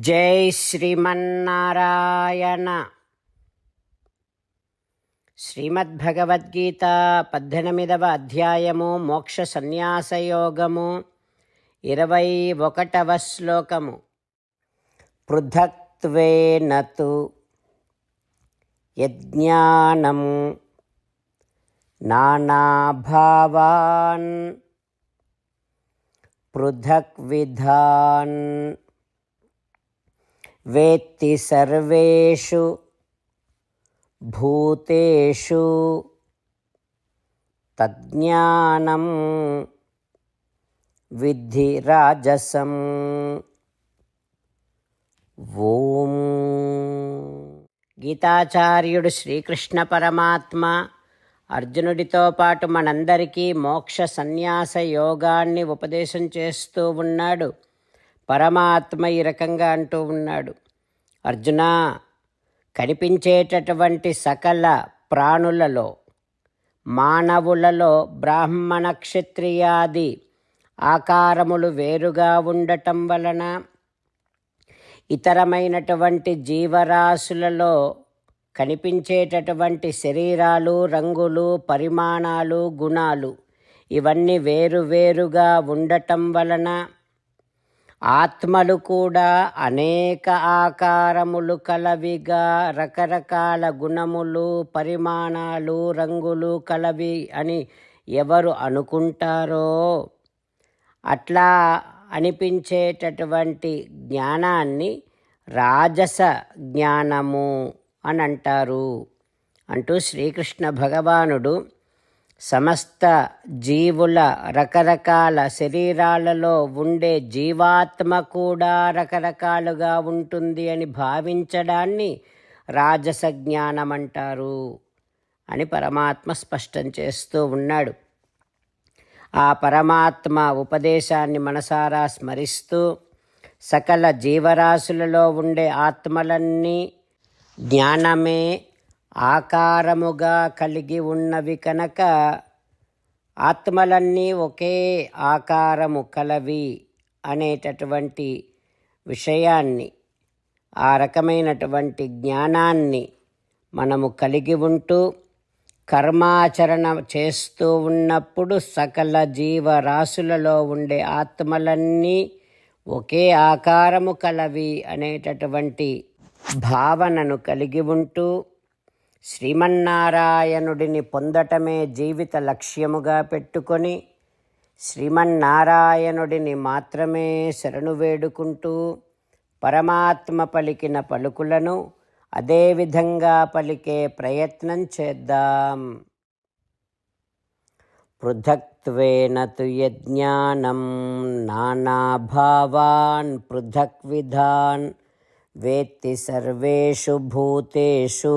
జై శ్రీమన్నారాయణ. శ్రీమద్భగవద్గీత పద్దెనిమిదవ అధ్యాయము మోక్ష సన్యాసయోగము ఇరవై ఒకటవ శ్లోకము. పృథక్త్వేనతు యజ్ఞానం నానాభావాన్ పృథక్విధాన్ వేత్తి సర్వేషు భూతేషు తజ్ఞానం విద్ధి రాజసం. ఓం. గీతాచార్యుడు శ్రీకృష్ణ పరమాత్మ అర్జునుడితో పాటు మనందరికీ మోక్ష సన్యాస యోగాన్ని ఉపదేశం చేస్తూ ఉన్నాడు. పరమాత్మ ఈ రకంగా అంటూ ఉన్నాడు. అర్జున కనిపించేటటువంటి సకల ప్రాణులలో మానవులలో బ్రాహ్మణ క్షత్రియాది ఆకారములు వేరుగా ఉండటం వలన ఇతరమైనటువంటి జీవరాశులలో కనిపించేటటువంటి శరీరాలు రంగులు పరిమాణాలు గుణాలు ఇవన్నీ వేరువేరుగా ఉండటం వలన ఆత్మలు కూడా అనేక ఆకారములు కలవిగా రకరకాల గుణములు పరిమాణాలు రంగులు కలవి అని ఎవరు అనుకుంటారో? అట్లా అనిపించేటటువంటి జ్ఞానాన్ని రాజస జ్ఞానము అని అంటారు. అంటూ శ్రీకృష్ణ భగవానుడు సమస్త జీవుల రకరకాల శరీరాలలో ఉండే జీవాత్మ కూడా రకరకాలుగా ఉంటుంది అని భావించడాన్ని రాజస జ్ఞానం అంటారు అని పరమాత్మ స్పష్టం చేస్తూ ఉన్నాడు. ఆ పరమాత్మ ఉపదేశాన్ని మనసారా స్మరిస్తూ సకల జీవరాశులలో ఉండే ఆత్మలన్నీ జ్ఞానమే ఆకారముగా కలిగి ఉన్నవి కనుక ఆత్మలన్నీ ఒకే ఆకారము కలవి అనేటటువంటి విషయాన్ని ఆ రకమైనటువంటి జ్ఞానాన్ని మనము కలిగి ఉంటూ కర్మాచరణ చేస్తూ ఉన్నప్పుడు సకల జీవరాశులలో ఉండే ఆత్మలన్నీ ఒకే ఆకారము కలవి అనేటటువంటి భావనను కలిగి ఉంటూ శ్రీమన్నారాయణుడిని పొందటమే జీవిత లక్ష్యముగా పెట్టుకొని శ్రీమన్నారాయణుడిని మాత్రమే శరణు వేడుకుంటూ పరమాత్మ పలికిన పలుకులను అదేవిధంగా పలికే ప్రయత్నం చేద్దాం. పృథక్త్వేన తు యజ్ఞానం నానాభావాన్ పృథక్ విధాన్ వేత్తి సర్వేషు భూతేషు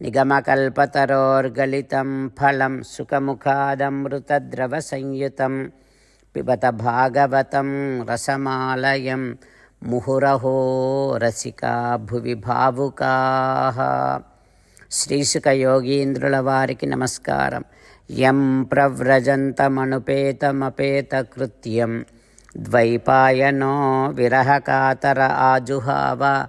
నిగమకల్పతరోర్గలితం ఫలం సుఖముఖాదమృతద్రవ సంయుతం పిబత భాగవతం రసమాలయం ముహురహో రసికా భువి భావుకా శ్రీసుక యోగీంద్రుల వారికి నమస్కారం యం ప్రవ్రజంతమనుపేతమపేతకృత్యం ద్వైపాయనో విరహకాతర ఆజుహావ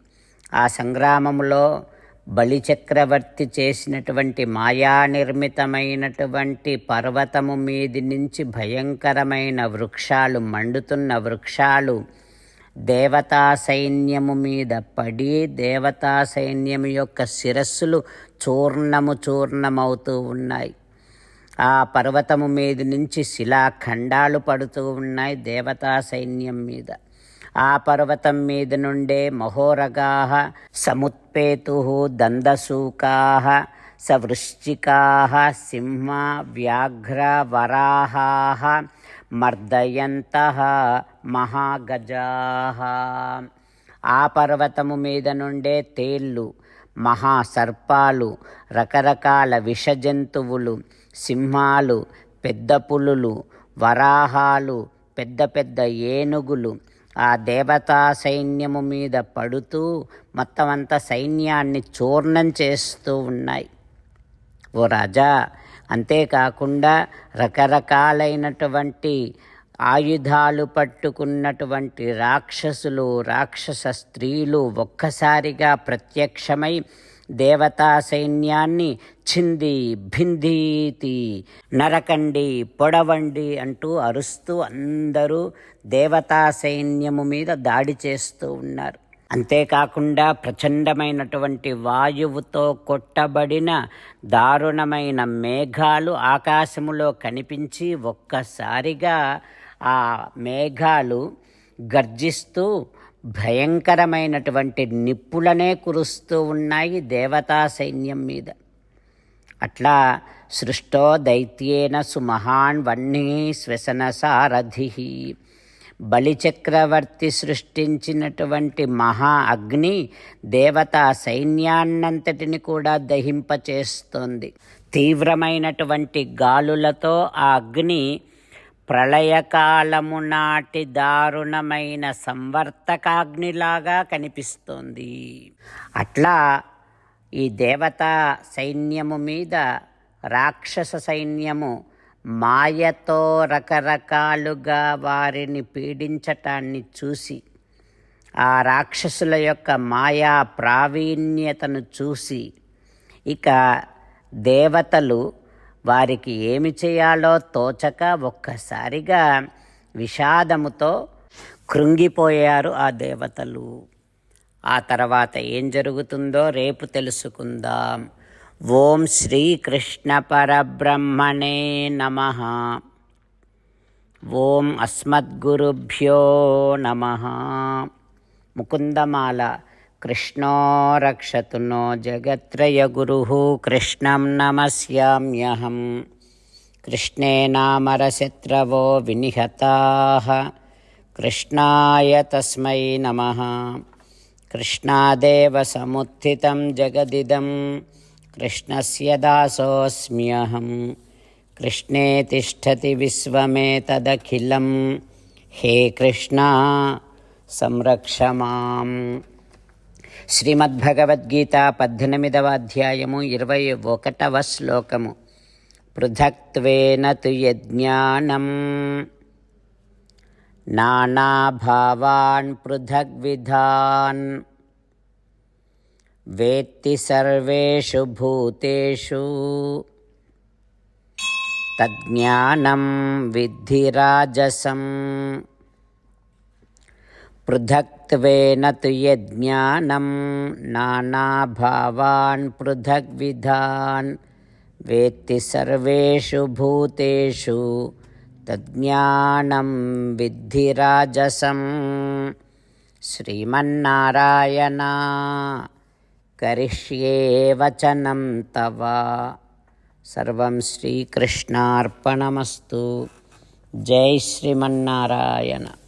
ఆ సంగ్రామములో బలిచక్రవర్తి చేసినటువంటి మాయా నిర్మితమైనటువంటి పర్వతము మీది నుంచి భయంకరమైన వృక్షాలు మండుతున్న వృక్షాలు దేవతా సైన్యము మీద పడి దేవతా సైన్యము యొక్క శిరస్సులు చూర్ణము చూర్ణమవుతూ ఉన్నాయి. ఆ పర్వతము మీద నుంచి శిలాఖండాలు పడుతూ ఉన్నాయి దేవతా సైన్యం మీద. ఆ పర్వతం మీద నుండే మహోరగా సముత్పేతు దందసూకా సవృశ్చికా సింహ వ్యాఘ్ర వరాహా మర్దయంత మహాగజా. ఆ పర్వతము మీద నుండే తేళ్ళు మహాసర్పాలు రకరకాల విషజంతువులు సింహాలు పెద్ద పులులు వరాహాలు పెద్ద పెద్ద ఏనుగులు ఆ దేవతా సైన్యము మీద పడుతూ మొత్తం సైన్యాన్ని చూర్ణం చేస్తూ ఉన్నాయి. ఓ రాజా అంతేకాకుండా రకరకాలైనటువంటి ఆయుధాలు పట్టుకున్నటువంటి రాక్షసులు రాక్షస స్త్రీలు ఒక్కసారిగా ప్రత్యక్షమై దేవతా సైన్యాన్ని చింది భిందీతి నరకండి పొడవండి అంటూ అరుస్తూ అందరూ దేవతా సైన్యము మీద దాడి చేస్తూ ఉన్నారు. అంతేకాకుండా ప్రచండమైనటువంటి వాయువుతో కొట్టబడిన దారుణమైన మేఘాలు ఆకాశములో కనిపించి ఒక్కసారిగా ఆ మేఘాలు గర్జిస్తూ భయంకరమైనటువంటి నిప్పులనే కురుస్తూ ఉన్నాయి దేవతా సైన్యం మీద. అట్లా సృష్టో దైత్యేన సుమహాన్ వన్నీ శ్వసన సారథి. బలిచక్రవర్తి సృష్టించినటువంటి మహా అగ్ని దేవతా సైన్యాన్నంతటిని కూడా దహింపచేస్తోంది. తీవ్రమైనటువంటి గాలులతో ఆ అగ్ని ప్రళయకాలము నాటి దారుణమైన సంవర్తకాగ్నిలాగా కనిపిస్తోంది. అట్లా ఈ దేవతా సైన్యము మీద రాక్షస సైన్యము మాయతో రకరకాలుగా వారిని పీడించటాన్ని చూసి ఆ రాక్షసుల యొక్క మాయా ప్రావీణ్యతను చూసి ఇక దేవతలు వారికి ఏమి చేయాలో తోచక ఒక్కసారిగా విషాదముతో కృంగిపోయారు ఆ దేవతలు. ఆ తర్వాత ఏం జరుగుతుందో రేపు తెలుసుకుందాం. ఓం శ్రీకృష్ణ పరబ్రహ్మణే నమ. ఓం అస్మద్గురుభ్యో నమ. ముకుందమాల कृष्ण रक्षतु नो जगत्रयगुरुः कृष्ण नमस्याम्यहं कृष्णे नामरशत्रवो विनिहताः। तस्म नम। नमः कृष्णादेव कृष्ण से कृष्णस्य दासोऽस्म्यहं कृष्णे तिष्ठति विश्वमेतदखिलं। हे कृष्णा, संरक्ष माम्। శ్రీమద్భగవద్గీత పద్దెనిమిదవ అధ్యాయము ఇరవై ఒకటవ శ్లోకము. పృథక్వేన తు యజ్ఞానం. నానాభావాన్ పృథగ్విధాన్. వేత్తి సర్వేషు భూతేషు. తజ్ఞానం విద్ధి రాజసం. పృథక్త్వేన తు యజ్ఞానం నానాభావాన్ పృథగ్విధాన్ వేత్తి సర్వేషు భూతేషు తజ్ఞానం విద్ధి రాజసం శ్రీమన్నారాయణ కరిష్యే వచనం తవ సర్వం శ్రీకృష్ణార్పణమస్తు జై శ్రీమన్నారాయణ